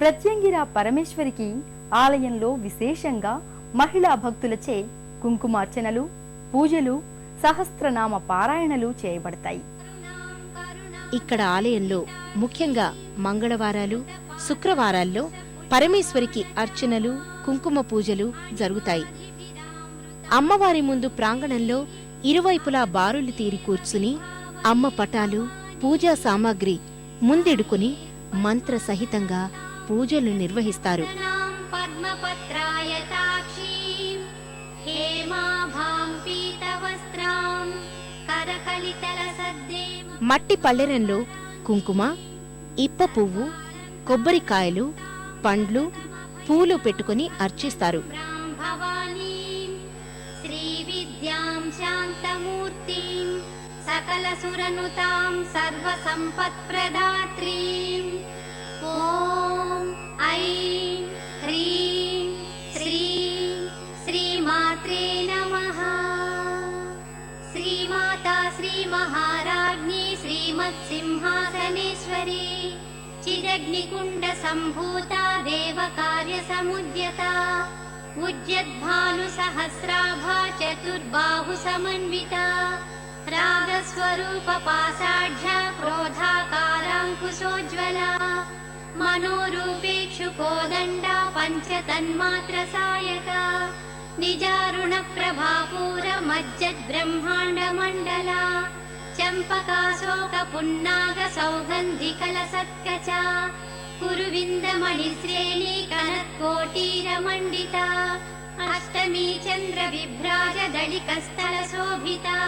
ప్రత్యంగిర పరమేశ్వరికి ఆలయంలో విశేషంగా మహిళా భక్తులచే కుంకుమార్చనలు పూజలు సహస్రనామ పారాయణలు చేయబడతాయి. ఇక్కడ ఆలయంలో ముఖ్యంగా మంగళవారాలు శుక్రవారాల్లో పరమేశ్వరికి అర్చనలు కుంకుమ పూజలు జరుగుతాయి. అమ్మవారి ముందు ప్రాంగణంలో ఇరువైపులా బారులు తీరి కూర్చుని అమ్మ పటాలు పూజా సామాగ్రి ముందెడుకుని మంత్ర సహితంగా పూజలు నిర్వహిస్తారు. మట్టి పల్లెరంలో కుంకుమ ఇప్ప పువ్వు కొబ్బరికాయలు పండ్లు పూలు పెట్టుకుని అర్చిస్తారు. సకలసురనుతాం సర్వసంపత్ప్రదాత్రీం. ఓం ीं श्री श्रीमात्रे नमः। श्रीमाता श्रीमहाराज्ञी श्रीमत्सिंहासनेश्वरी चिदग्निकुण्डसम्भूता देवकार्यसमुद्यता समुद्यता उद्यद्भानुसहस्राभाचतुर्बाहुसमन्विता रागस्वरूपपाषाढ्य क्रोधाकाराङ्कुशोज्ज्वला मनोरूपे कोदण्डा पञ्च तन्मात्र सायका। निजारुणप्रभापूर मज्जद् ब्रह्माण्ड मण्डला चम्पकाशोकपुन्नाग सौगन्धिकलसत्कचा गुरुविन्द मणिश्रेणीकनत्कोटीरमण्डिता अष्टमीचन्द्र विभ्राज दलिकस्थलशोभिता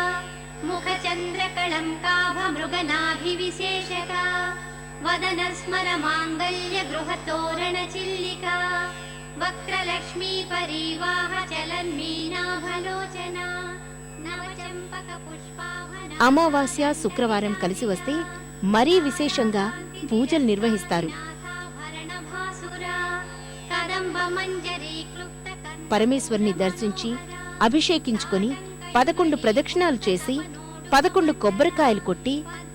मुखचन्द्रकलं काभमृगनाभिविशेषका వదన స్మర మాంగళ్య గృహ తోరణ చిల్లిక వక్రలక్ష్మీ పరీవాహ చలన్మీనాభలోచన అమావాస్య శుక్రవారం కలిసి వస్తే మరీ విశేషంగా పూజలు నిర్వహిస్తారు. పరమేశ్వరుని దర్శించి అభిషేకించుకొని పదకొండు ప్రదక్షిణాలు చేసి పదకొండు కొబ్బరికాయలు కొట్టి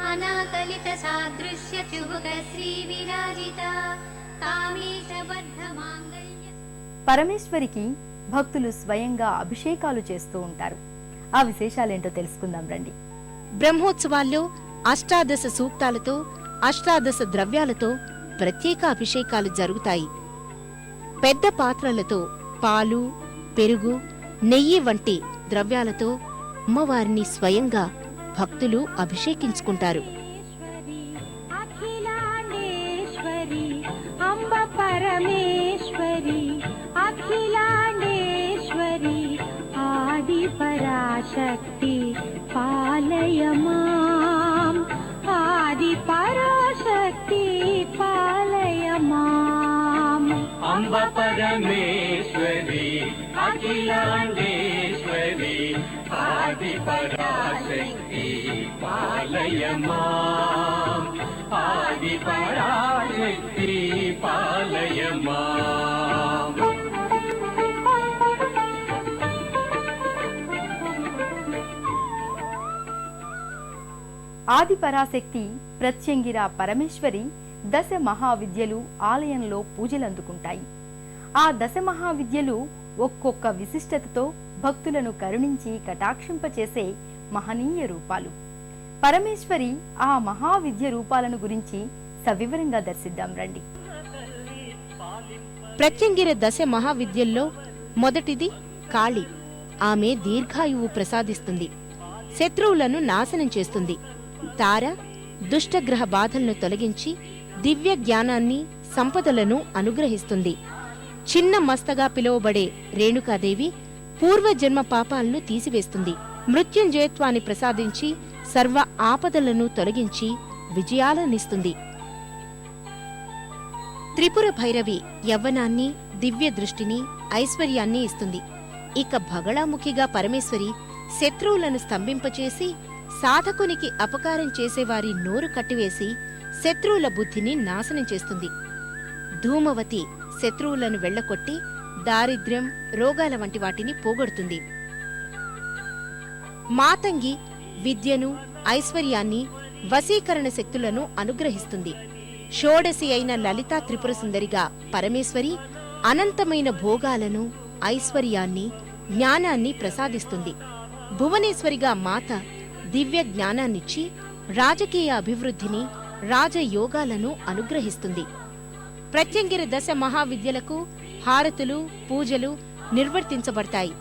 అనాకలిత సాదృశ్య శ్రీ విరాజిత పరమేశ్వరికి భక్తులు స్వయంగా అభిషేకాలు చేస్తూ ఉంటారు. ఆ విశేషాలేంటో తెలుసుకుందాం రండి. బ్రహ్మోత్సవాల్లో అష్టాదశ సూక్తాలతో అష్టాదశ ద్రవ్యాలతో ప్రత్యేక అభిషేకాలు జరుగుతాయి. పెద్ద పాత్రలతో పాలు పెరుగు నెయ్యి వంటి ద్రవ్యాలతో అమ్మవారిని స్వయంగా భక్తులు అభిషేకించుకుంటారు. అఖిలాండేశ్వరి అంబ అఖిలాండేశ్వరి ఆది పరాశక్తి పాలయ अम्ब परमेश्वरी अखिलाण्डेश्वरी आदिपराशक्ति पालय माम् आदिपराशक्ति पालय माम् ఆది పరాశక్తి ప్రత్యంగిర పరమేశ్వరి దశ మహావిద్యలు ఆలయంలో పూజలందుకుంటాయి ఆ దశ మహావిద్యలు ఒక్కొక్క విశిష్టతతో భక్తులను కరుణించి కటాక్షింపచేసే మహనీయ రూపాలు. పరమేశ్వరి ఆ మహావిద్య రూపాలను గురించి సవివరంగా దర్శిద్దాం రండి. ప్రత్యంగిర దశ మహావిద్యల్లో మొదటిది కాళి. ఆమె దీర్ఘాయువు ప్రసాదిస్తుంది. శత్రువులను నాశనం చేస్తుంది. తార దుష్టగ్రహ బాధలను తొలగించి దివ్య జ్ఞానాన్ని సంపదలను అనుగ్రహిస్తుంది. చిన్న మస్తగా పిలువబడే రేణుకాదేవి పూర్వజన్మ పాపాలను తీసివేస్తుంది. మృత్యుంజయత్వాన్ని ప్రసాదించి సర్వ ఆపదలను తొలగించి విజయాలనిస్తుంది. త్రిపుర భైరవి యవ్వనాన్ని దివ్య దృష్టిని ఐశ్వర్యాన్ని ఇస్తుంది. ఇక భగళాముఖిగా పరమేశ్వరి శత్రువులను స్తంభింపచేసి సాధకునికి అపకారం చేసేవారి నోరు కట్టివేసి శత్రువుల బుద్ధిని నాశనం చేస్తుంది. ధూమవతి శత్రువులను వెళ్ళకొట్టి దారిద్ర్యం రోగాల వంటి వాటిని పోగొడుతుంది. మాతంగి విద్యను ఐశ్వర్యాన్ని వశీకరణ శక్తులను అనుగ్రహిస్తుంది. షోడసి అయిన లలితా త్రిపుర సుందరిగా పరమేశ్వరి అనంతమైన భోగాలను ఐశ్వర్యాన్ని జ్ఞానాన్ని ప్రసాదిస్తుంది. భువనేశ్వరిగా మాత దివ్య జ్ఞానాన్నిచ్చి రాజకీయ అభివృద్ధిని రాజయోగాలను అనుగ్రహిస్తుంది. ప్రత్యంగిరి దశ మహావిద్యలకు హారతులు పూజలు నిర్వర్తించబడతాయి.